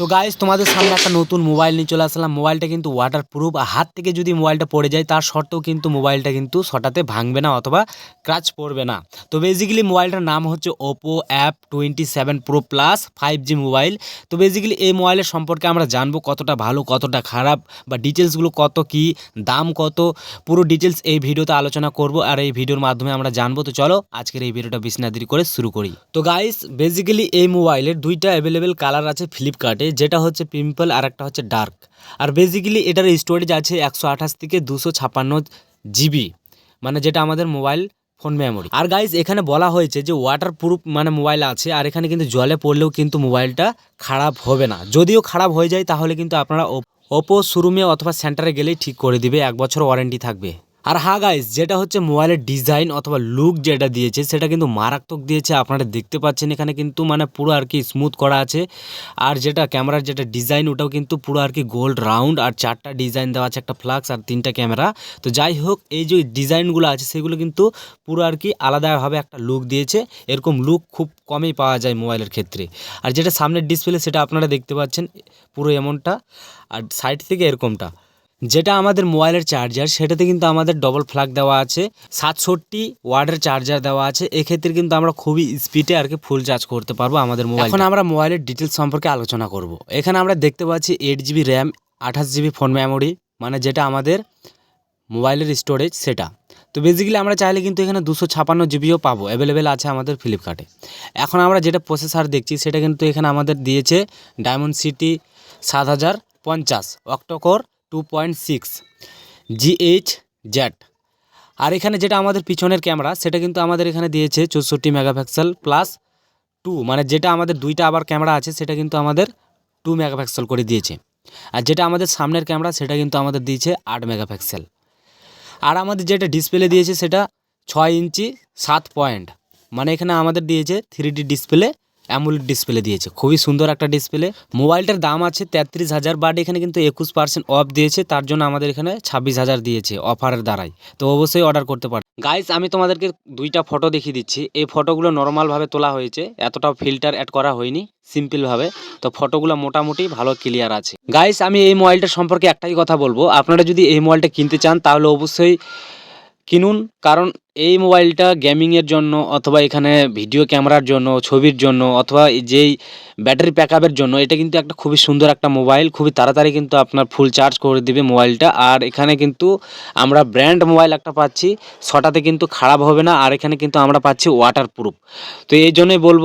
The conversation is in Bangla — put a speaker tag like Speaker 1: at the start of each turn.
Speaker 1: তো গাইজ তোমাদের সামনে একটা নতুন মোবাইল নিয়ে চলে আসলাম। মোবাইলটা কিন্তু ওয়াটার প্রুফ হাত থেকে যদি মোবাইলটা পড়ে যায়, তার সত্ত্বেও কিন্তু মোবাইলটা কিন্তু সটাতে ভাঙবে না অথবা ক্রাচ পড়বে না। তো বেসিক্যালি মোবাইলটার নাম হচ্ছে Oppo F twenty seven pro plus five G mobile তো বেসিক্যালি এই মোবাইলের সম্পর্কে আমরা জানব কতটা ভালো, কতটা খারাপ বা ডিটেলসগুলো কত কি, দাম কত। পুরো ডিটেলস এই ভিডিওতে আলোচনা করব আর এই ভিডিওর মাধ্যমে আমরা জানব। তো চলো আজকের এই ভিডিওটা বেশি করে শুরু করি। তো গাইস বেসিক্যালি এই মোবাইলের দুইটা অ্যাভেলেবেল কালার আছে ফ্লিপকার্টে যেটা হচ্ছে পিম্পল আর একটা হচ্ছে ডার্ক আর বেসিক্যালি এটার স্টোরেজ আছে একশো আঠাশ থেকে দুশো ছাপান্ন জিবি মানে যেটা আমাদের মোবাইল ফোন মেমোরি আর গাইজ এখানে বলা হয়েছে যে ওয়াটার প্রুফ মানে মোবাইল আছে, আর এখানে কিন্তু জলে পড়লেও কিন্তু মোবাইলটা খারাপ হবে না। যদিও খারাপ হয়ে যায়, তাহলে কিন্তু আপনারা ওপো শোরুমে অথবা সেন্টারে গেলেই ঠিক করে দিবে, এক বছর ওয়ারেন্টি থাকবে। আর হা গাইজ যেটা হচ্ছে মোবাইলের ডিজাইন অথবা লুক যেটা দিয়েছে, সেটা কিন্তু মারাত্মক দিয়েছে, আপনারা দেখতে পাচ্ছেন এখানে কিন্তু মানে পুরো আর কি স্মুথ করা আছে। আর যেটা ক্যামেরার যেটা ডিজাইন ওটাও কিন্তু পুরো আর কি গোল্ড রাউন্ড আর চারটা ডিজাইন দেওয়া আছে, একটা ফ্লাক্স আর তিনটা ক্যামেরা তো যাই হোক, এই যে ডিজাইনগুলো আছে, সেগুলো কিন্তু পুরো আর কি আলাদাভাবে একটা লুক দিয়েছে। এরকম লুক খুব কমই পাওয়া যায় মোবাইলের ক্ষেত্রে। আর যেটা সামনের ডিসপ্লে সেটা আপনারা দেখতে পাচ্ছেন, পুরো এমনটা। আর সাইড থেকে এরকমটা। যেটা আমাদের মোবাইলের চার্জার সেটাতে কিন্তু আমাদের ডবল ফ্ল্যাগ দেওয়া আছে, সাতষট্টি ওয়ার্ডের চার্জার দেওয়া আছে, এক্ষেত্রে কিন্তু আমরা খুবই স্পিডে আর কি ফুল চার্জ করতে পারব আমাদের মোবাইল এখন আমরা মোবাইলের ডিটেলস সম্পর্কে আলোচনা করব। এখানে আমরা দেখতে পাচ্ছি এইট জিবি র্যাম আঠাশ জিবি ফোন মেমোরি মানে যেটা আমাদের মোবাইলের স্টোরেজ সেটা তো বেসিক্যালি আমরা চাইলে কিন্তু এখানে দুশো ছাপান্ন জিবিও পাবো অ্যাভেলেবেল আছে আমাদের ফ্লিপকার্টে এখন আমরা যেটা প্রসেসার দেখছি, সেটা কিন্তু এখানে আমাদের দিয়েছে ডায়মন্ড সিটি সাত হাজার পঞ্চাশ octa core two point six G H Z আর এখানে যেটা আমাদের পিছনের ক্যামেরা, সেটা কিন্তু আমাদের এখানে দিয়েছে চৌষট্টি মেগাপিক্সেল প্লাস টু মানে যেটা আমাদের দুইটা আবার ক্যামেরা আছে, সেটা কিন্তু আমাদের টু মেগাপিক্সেল করে দিয়েছে। আর যেটা আমাদের সামনের ক্যামেরা, সেটা কিন্তু আমাদের দিয়েছে আট মেগাপিক্সেল। আর আমাদের যেটা ডিসপ্লে দিয়েছে, সেটা ছয় ইঞ্চি সাত পয়েন্ট মানে এখানে আমাদের দিয়েছে থ্রি ডিসপ্লে অ্যামুলেট ডিসপ্লে দিয়েছে। খুবই সুন্দর একটা ডিসপ্লে মোবাইলটার দাম আছে তেত্রিশ হাজার বাট এখানে কিন্তু একুশ পার্সেন্ট অফ দিয়েছে, তার জন্য আমাদের এখানে ছাব্বিশ হাজার দিয়েছে অফারের দ্বারাই। তো অবশ্যই অর্ডার করতে পারে গাইস আমি তোমাদেরকে দুইটা ফটো দেখিয়ে দিচ্ছি। এই ফটোগুলো নর্মালভাবে তোলা হয়েছে, এতটাও ফিল্টার অ্যাড করা হয়নি সিম্পলভাবে তো ফটোগুলো মোটামুটি ভালো ক্লিয়ার আছে। গাইস আমি এই মোবাইলটা সম্পর্কে একটাই কথা বলব। আপনারা যদি এই মোবাইলটা কিনতে চান, তাহলে অবশ্যই কিনুন, কারণ এই মোবাইলটা গেমিংয়ের জন্য অথবা এখানে ভিডিও ক্যামেরার জন্য, ছবির জন্য অথবা যেই ব্যাটারি ব্যাকআপের জন্য, এটা কিন্তু একটা খুবই সুন্দর একটা মোবাইল, খুবই তাড়াতাড়ি কিন্তু আপনার ফুল চার্জ করে দিবে মোবাইলটা। আর এখানে কিন্তু আমরা ব্র্যান্ড মোবাইল একটা পাচ্ছি, ছটাতে কিন্তু খারাপ হবে না, আর এখানে কিন্তু আমরা পাচ্ছি ওয়াটার প্রুফ তো এই জন্যই বলব